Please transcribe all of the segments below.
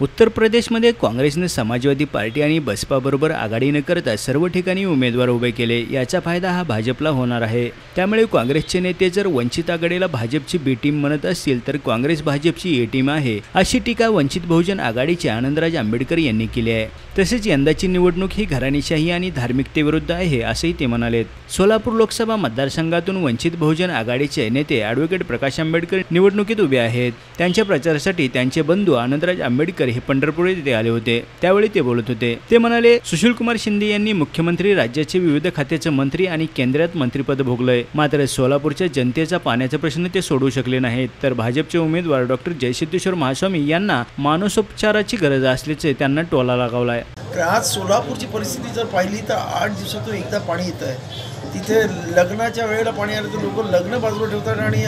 उत्तर प्रदेशमध्ये काँग्रेसने समाजवादी पार्टी आणि बसपाबरोबर आघाडी न करता सर्व ठिकाणी उमेदवार उभे केले याचा फायदा हा भाजपला होणार आहे. त्यामुळे काँग्रेसचे नेते जर वंचित आघाडीला भाजपची बी टीम म्हणत असतील तर काँग्रेस भाजपची ए टीम आहे अशी टीका वंचित बहुजन आघाडीचे आनंदराज आंबेडकर यांनी केली आहे. तसेच यंदाची निवडणूक ही घराणेशाही आणि धार्मिकतेविरुद्ध आहे असंही ते म्हणालेत. सोलापूर लोकसभा मतदारसंघातून वंचित बहुजन आघाडीचे नेते ॲडव्होकेट प्रकाश आंबेडकर निवडणुकीत उभे आहेत. त्यांच्या प्रचारासाठी त्यांचे बंधू आनंदराज आंबेडकर हे पंढरपूर येथे आले होते. त्यावेळी ते बोलत होते. ते म्हणाले सुशीलकुमार शिंदे यांनी मुख्यमंत्री राज्याचे विविध खात्याचे मंत्री आणि केंद्रात मंत्रीपद भोगलंय. मात्र सोलापूरच्या जनतेचा पाण्याचा प्रश्न ते सोडवू शकले नाहीत. तर भाजपचे उमेदवार डॉक्टर जयसिद्धेश्वर महास्वामी यांना मानसोपचाराची गरज असल्याचे त्यांना टोला लगावलाय. आज सोलापूरची परिस्थिती जर पाहिली तर आठ दिवसातून एकदा पाणी येत आहे तिथे लग्नाच्या वेळेला पाणी आलं तर लोक लग्न बाजूला ठेवतात आणि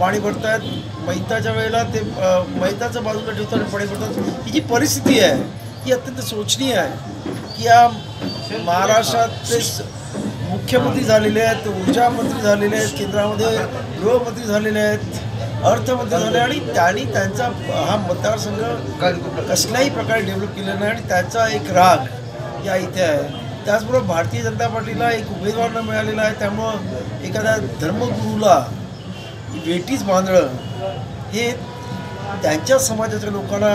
पाणी भरतात. मैताच्या वेळेला ते मैताचं बाजूला ठेवतात आणि पाणी भरतात. ही जी परिस्थिती आहे ही अत्यंत शोचनीय आहे की या महाराष्ट्रातले मुख्यमंत्री झालेले आहेत ऊर्जा मंत्री झालेले आहेत केंद्रामध्ये गृहमंत्री झालेले आहेत अर्थमंत्री झाले आणि त्यांनी त्यांचा हा मतदारसंघ कसल्याही प्रकारे डेव्हलप केलेला नाही आणि त्याचा एक राग या इथे आहे. त्याचबरोबर भारतीय जनता पार्टीला एक उमेदवार न मिळालेला आहे. त्यामुळं एखाद्या धर्मगुरूला वेटीच बांधणं हे त्यांच्या समाजाच्या लोकांना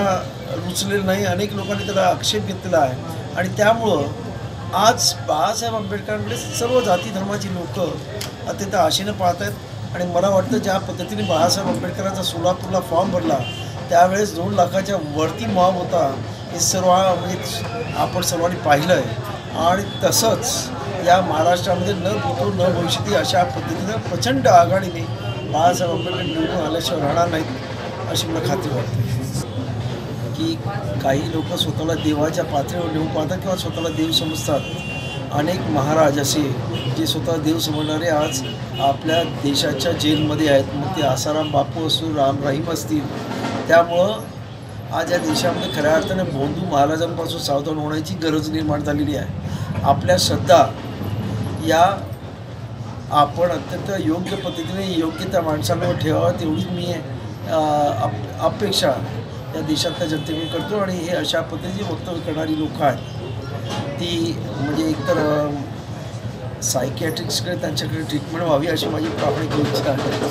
रुचलेलं नाही. अनेक लोकांनी त्याला आक्षेप घेतलेला आहे. आणि त्यामुळं आज बाळासाहेब आंबेडकरांकडे सर्व जाती धर्माची लोक अत्यंत आशेनं पाहत आहेत आणि मला वाटतं ज्या पद्धतीने बाळासाहेब आंबेडकरांचा सोलापूरला फॉर्म भरला त्यावेळेस दोन लाखाच्या वरती मॉब होता. हे सर्व म्हणजे आपण सर्वांनी पाहिलं आहे आणि तसंच या महाराष्ट्रामध्ये न भूतो न भविष्यती अशा पद्धतीनं प्रचंड आघाडीने बाळासाहेब आंबेडकर निवडून आल्याशिवाय राहणार नाहीत अशी मला खात्री वाटते. की काही लोक स्वतःला देवाच्या पातळीवर नेऊ पाहतात किंवा स्वतःला देव समजतात. अनेक महाराज असे जे स्वतः देव समजणारे आज आपल्या देशाच्या जेलमध्ये आहेत. मग ते आसाराम बापू असो राम राहीम असतील. त्यामुळं आज या देशामध्ये खऱ्या अर्थाने भोंदू महाराजांपासून सावधान होण्याची गरज निर्माण झालेली आहे. आपल्या श्रद्धा या आपण अत्यंत योग्य पद्धतीने योग्य त्या माणसांवर ठेवावं तेवढीच मी अप अपेक्षा या देशातल्या जनतेकडून करतो आणि हे अशा पद्धतीचे वक्तव्य करणारी लोकं आहेत. ती म्हणजे एकतर सायकियाट्रिक्सकडे त्यांच्याकडे ट्रीटमेंट व्हावी अशी माझी प्रामाणिक इच्छा आहे.